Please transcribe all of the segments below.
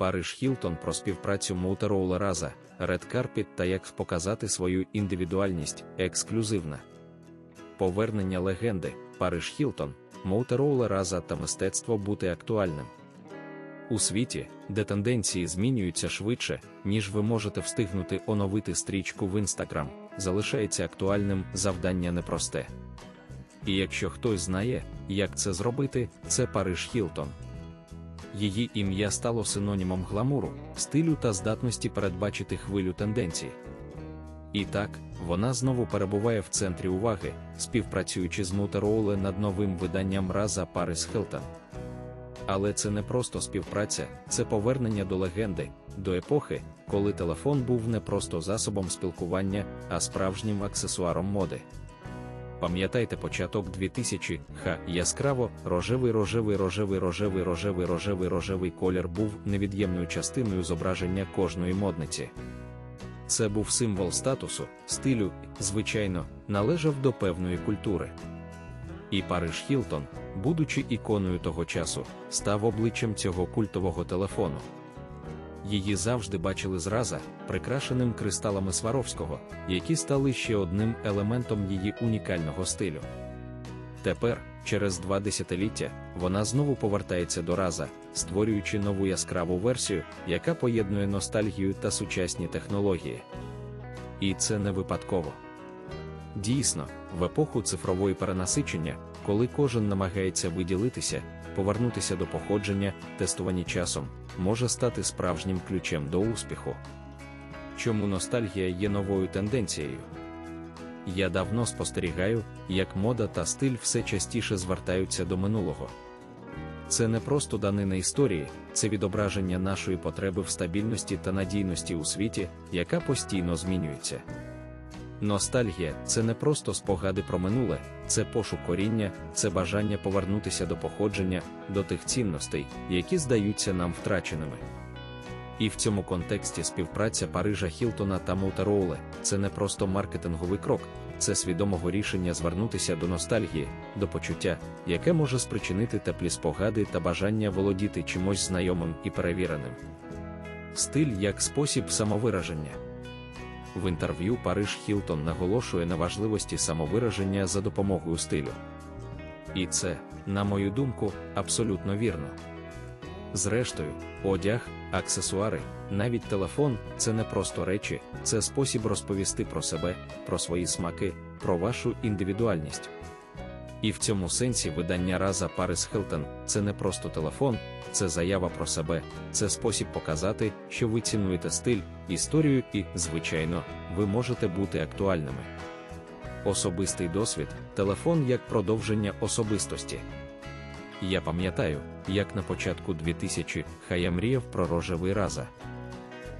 Париж Хілтон про співпрацю Motorola Raza, Red Carpet та як показати свою індивідуальність ексклюзивна. Повернення легенди Париж Хілтон, Motorola Raza та мистецтво бути актуальним. У світі, де тенденції змінюються швидше, ніж ви можете встигнути оновити стрічку в Instagram, залишається актуальним завдання непросте. І якщо хтось знає, як це зробити, це Париж Хілтон. Її ім'я стало синонімом гламуру, стилю та здатності передбачити хвилю тенденцій. І так, вона знову перебуває в центрі уваги, співпрацюючи з Motorola над новим виданням Раза Paris Hilton. Але це не просто співпраця, це повернення до легенди, до епохи, коли телефон був не просто засобом спілкування, а справжнім аксесуаром моди. Пам'ятайте початок 2000 ха яскраво рожевий рожевий рожевий рожевий рожевий рожевий рожевий колір був невід'ємною частиною зображення кожної модниці. Це був символ статусу, стилю, звичайно, належав до певної культури. І Париж Хілтон, будучи іконою того часу, став обличчям цього культового телефону. Її завжди бачили зраза, прикрашеним кристалами Сваровського, які стали ще одним елементом її унікального стилю. Тепер, через два десятиліття, вона знову повертається до раза, створюючи нову яскраву версію, яка поєднує ностальгію та сучасні технології. І це не випадково. Дійсно, в епоху цифрової перенасичення, коли кожен намагається виділитися, повернутися до походження, тестування часом, може стати справжнім ключем до успіху. Чому ностальгія є новою тенденцією? Я давно спостерігаю, як мода та стиль все частіше звертаються до минулого. Це не просто данина історії, це відображення нашої потреби в стабільності та надійності у світі, яка постійно змінюється. Ностальгія це не просто спогади про минуле, це пошук коріння, це бажання повернутися до походження, до тих цінностей, які здаються нам втраченими. І в цьому контексті співпраця Парижа Хілтона та Motorola – це не просто маркетинговий крок, це свідомого рішення звернутися до ностальгії, до почуття, яке може спричинити теплі спогади та бажання володіти чимось знайомим і перевіреним. Стиль як спосіб самовираження. В інтерв'ю Париж Хілтон наголошує на важливості самовираження за допомогою стилю. І це, на мою думку, абсолютно вірно. Зрештою, одяг, аксесуари, навіть телефон це не просто речі, це спосіб розповісти про себе, про свої смаки, про вашу індивідуальність. І в цьому сенсі видання Раза Парис Хилтон це не просто телефон, це заява про себе, це спосіб показати, що ви цінуєте стиль, історію і, звичайно, ви можете бути актуальними. Особистий досвід телефон як продовження особистості. Я пам'ятаю, як на початку 2000 хай я мріяв про рожевий раза.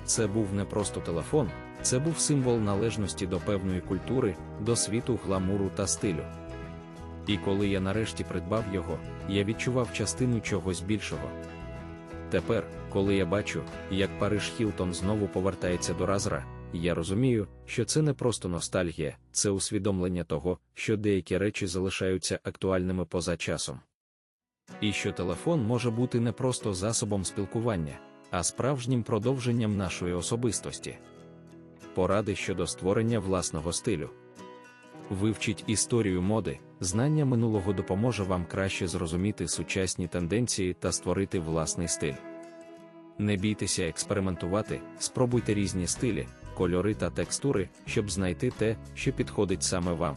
Це був не просто телефон, це був символ належності до певної культури, до світу гламуру та стилю. І коли я нарешті придбав його, я відчував частину чогось більшого. Тепер, коли я бачу, як Париж Хілтон знову повертається до Разра, я розумію, що це не просто ностальгія, це усвідомлення того, що деякі речі залишаються актуальними поза часом. І що телефон може бути не просто засобом спілкування, а справжнім продовженням нашої особистості. Поради щодо створення власного стилю. Вивчіть історію моди, знання минулого допоможе вам краще зрозуміти сучасні тенденції та створити власний стиль. Не бійтеся експериментувати, спробуйте різні стилі, кольори та текстури, щоб знайти те, що підходить саме вам.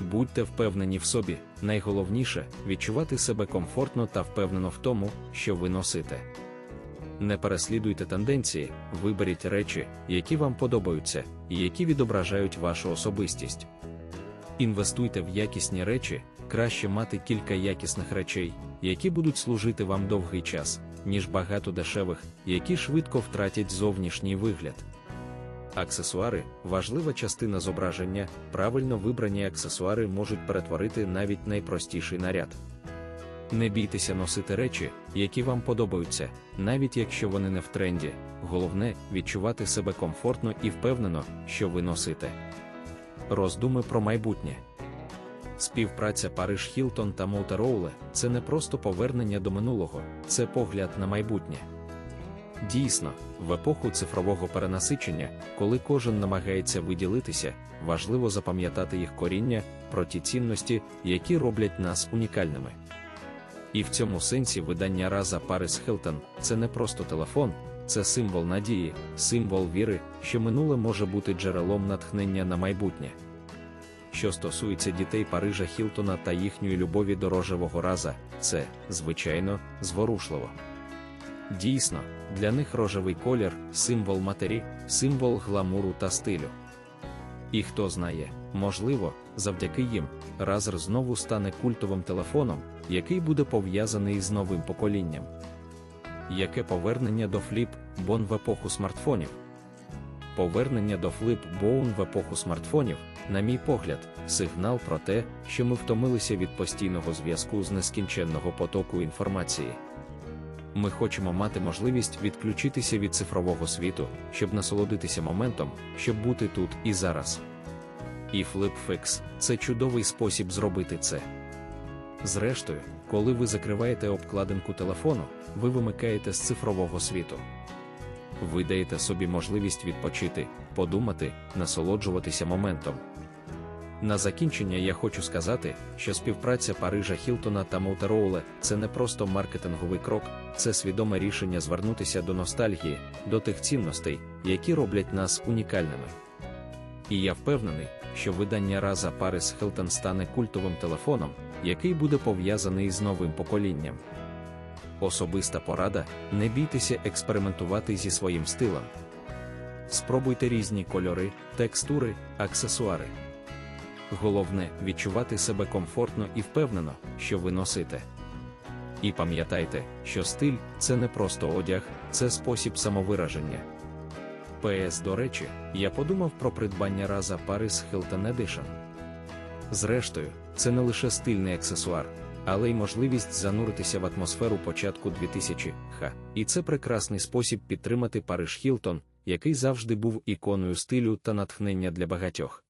Будьте впевнені в собі, найголовніше відчувати себе комфортно та впевнено в тому, що ви носите. Не переслідуйте тенденції, виберіть речі, які вам подобаються, і які відображають вашу особистість. Інвестуйте в якісні речі, краще мати кілька якісних речей, які будуть служити вам довгий час, ніж багато дешевих, які швидко втратять зовнішній вигляд. Аксесуари важлива частина зображення, правильно вибрані аксесуари можуть перетворити навіть найпростіший наряд. Не бійтеся носити речі, які вам подобаються, навіть якщо вони не в тренді. Головне відчувати себе комфортно і впевнено, що ви носите. Роздуми про майбутнє. Співпраця Париж Хілтон та Motorola – це не просто повернення до минулого, це погляд на майбутнє. Дійсно, в епоху цифрового перенасичення, коли кожен намагається виділитися, важливо запам'ятати їх коріння про ті цінності, які роблять нас унікальними. І в цьому сенсі видання Раза Парис Хилтон це не просто телефон, це символ надії, символ віри, що минуле може бути джерелом натхнення на майбутнє. Що стосується дітей Парижа Хілтона та їхньої любові до рожевого раза, це, звичайно, зворушливо. Дійсно, для них рожевий колір символ матері, символ гламуру та стилю. І хто знає, можливо, завдяки їм, Разер знову стане культовим телефоном, який буде пов'язаний з новим поколінням. Яке повернення до фліп бон в епоху смартфонів? Повернення до фліп боун в епоху смартфонів, на мій погляд, сигнал про те, що ми втомилися від постійного зв'язку з нескінченного потоку інформації. Ми хочемо мати можливість відключитися від цифрового світу, щоб насолодитися моментом, щоб бути тут і зараз. І FlipFix – це чудовий спосіб зробити це. Зрештою, коли ви закриваєте обкладинку телефону, ви вимикаєте з цифрового світу. Ви даєте собі можливість відпочити, подумати, насолоджуватися моментом. На закінчення я хочу сказати, що співпраця Парижа Хілтона та Мотороула це не просто маркетинговий крок, це свідоме рішення звернутися до ностальгії, до тих цінностей, які роблять нас унікальними. І я впевнений, що видання Раза Парис Хілтон стане культовим телефоном, який буде пов'язаний з новим поколінням. Особиста порада: не бійтеся експериментувати зі своїм стилем. Спробуйте різні кольори, текстури, аксесуари. Головне відчувати себе комфортно і впевнено, що ви носите. І пам'ятайте, що стиль це не просто одяг, це спосіб самовираження. ПС, до речі, я подумав про придбання раза Paris Hilton Edition. Зрештою, це не лише стильний аксесуар, але й можливість зануритися в атмосферу початку 2000 х І це прекрасний спосіб підтримати Париж Хілтон, який завжди був іконою стилю та натхнення для багатьох.